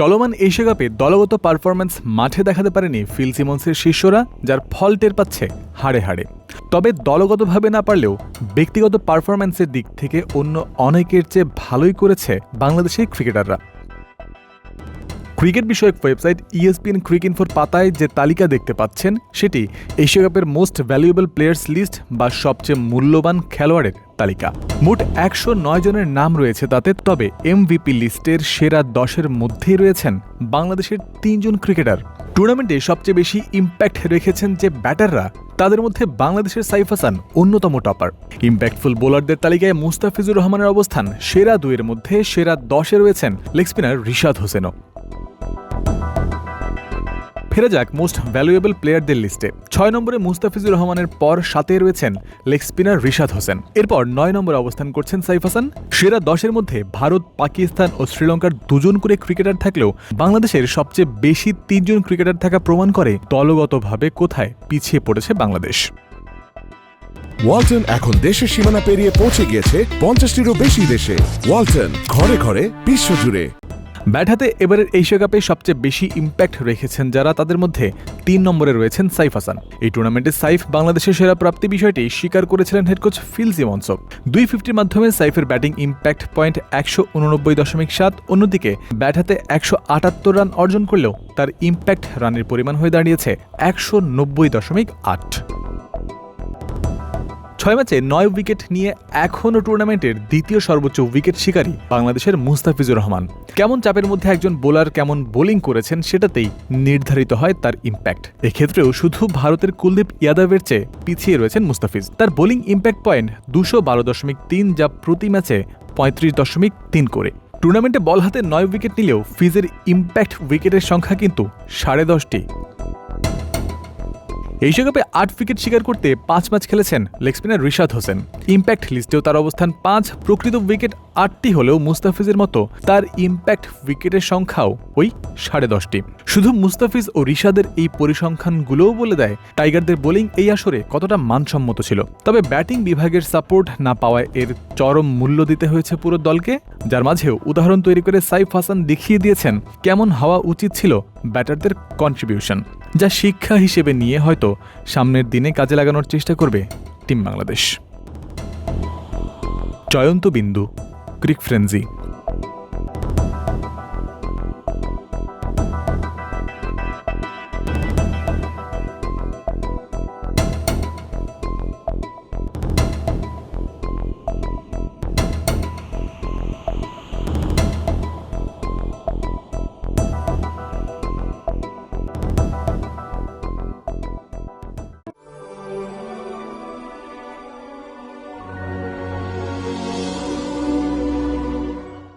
চলমান এশিয়া কাপে দলগত পারফরম্যান্স মাঠে দেখাতে পারেনি ফিল সিমন্সের শিষ্যরা, যার ফল টের পাচ্ছে হাড়ে হাড়ে। তবে দলগতভাবে না পারলেও ব্যক্তিগত পারফরম্যান্সের দিক থেকে অন্য অনেকের চেয়ে ভালোই করেছে বাংলাদেশের ক্রিকেটাররা। ক্রিকেট বিষয়ক ওয়েবসাইট ইএসপিএন ক্রিক ইনফোর পাতায় যে তালিকা দেখতে পাচ্ছেন, সেটি এশিয়া কাপের মোস্ট ভ্যালুয়েবল প্লেয়ার্স লিস্ট বা সবচেয়ে মূল্যবান খেলোয়াড়ের। তালিকা। মোট একশো নয় জনের নাম রয়েছে তাতে, তবে এমভিপি লিস্টের সেরা দশের মধ্যেই রয়েছেন বাংলাদেশের তিনজন ক্রিকেটার। টুর্নামেন্টে সবচেয়ে বেশি ইম্প্যাক্ট রেখেছেন যে ব্যাটাররা, তাদের মধ্যে বাংলাদেশের সাইফ হাসান অন্যতম টপার। ইম্প্যাক্টফুল বোলারদের তালিকায় মুস্তাফিজুর রহমানের অবস্থান সেরা দুইয়ের মধ্যে সেরা দশে রয়েছেন লেগ স্পিনার রিশাদ হোসেনও। ফেরা যাক মোস্ট ভ্যালুয়েবল প্লেয়ারদের লিস্টে ছয় নম্বরে মুস্তাফিজুর রহমানের পর সাথে রয়েছেন লেগ স্পিনার রিশাদ হোসেন। এরপর নয় নম্বরে অবস্থান করছেন সাইফ হাসান। সেরা দশের মধ্যে ভারত, পাকিস্তান ও শ্রীলঙ্কার দুজন করে ক্রিকেটার থাকলেও বাংলাদেশের সবচেয়ে বেশি তিনজন ক্রিকেটার থাকা প্রমাণ করে দলগতভাবে কোথায় পিছিয়ে পড়েছে বাংলাদেশ। ওয়ালটন এখন দেশের সীমানা পেরিয়ে পৌঁছে গিয়েছে পঞ্চাশটিরও বেশি দেশে। ওয়ালটন ঘরে ঘরে বিশ্বজুড়ে ব্যাট হাতে এবারের এশিয়া কাপে সবচেয়ে বেশি ইম্প্যাক্ট রেখেছেন যারা তাদের মধ্যে তিন নম্বরে রয়েছেন সাইফ হাসান। এই টুর্নামেন্টে সাইফ বাংলাদেশের সেরা প্রাপ্তি বিষয়টি স্বীকার করেছিলেন হেডকোচ ফিল সিমন্সক দুই ফিফটির মাধ্যমে সাইফের ব্যাটিং ইম্প্যাক্ট পয়েন্ট একশো উননব্বই দশমিক সাত, অন্যদিকে ব্যাট হাতে একশো আটাত্তর রান অর্জন করলেও তার ইম্প্যাক্ট রানের পরিমাণ হয়ে দাঁড়িয়েছে একশো নব্বই দশমিক আট। ছয় ম্যাচে নয় উইকেট নিয়ে এখনও টুর্নামেন্টের দ্বিতীয় সর্বোচ্চ উইকেট শিকারী বাংলাদেশের মুস্তাফিজুর রহমান। কেমন চাপের মধ্যে একজন বোলার কেমন বোলিং করেছেন সেটাতেই নির্ধারিত হয় তার ইম্প্যাক্ট এক্ষেত্রেও শুধু ভারতের কুলদীপ ইয়াদবের চেয়ে পিছিয়ে রয়েছেন মুস্তাফিজ। তার বোলিং ইম্প্যাক্ট পয়েন্ট দুশো বারো দশমিক তিন যা প্রতি ম্যাচে পঁয়ত্রিশ দশমিক তিন করে। টুর্নামেন্টে বল হাতে নয় উইকেট নিলেও ফিজের ইম্প্যাক্ট উইকেটের সংখ্যা কিন্তু সাড়ে দশটি। এশিয়া কাপে আট উইকেট শিকার করতে পাঁচ ম্যাচ খেলেছেন leg spinner Rishad Hossain. Impact লিস্টেও তার অবস্থান পাঁচ, প্রকৃত উইকেট আটটি হলেও মুস্তাফিজের মতো তার ইম্প্যাক্ট উইকেটের সংখ্যাও ওই সাড়ে দশটি। শুধু মুস্তাফিজ ও রিশাদের এই পরিসংখ্যানগুলোও বলে দেয়, টাইগারদের বোলিং এই আসরে কতটা মানসম্মত ছিল। তবে ব্যাটিং বিভাগের সাপোর্ট না পাওয়ায় এর চরম মূল্য দিতে হয়েছে পুরো দলকে, যার মাঝেও উদাহরণ তৈরি করে সাইফ হাসান দেখিয়ে দিয়েছেন, কেমন হওয়া উচিত ছিল ব্যাটারদের কন্ট্রিবিউশন যা শিক্ষা হিসেবে নিয়ে হয়তো সামনের দিনে কাজে লাগানোর চেষ্টা করবে টিম বাংলাদেশ। জয়ন্ত বিন্দু, ক্রিক ফ্রেন্সি।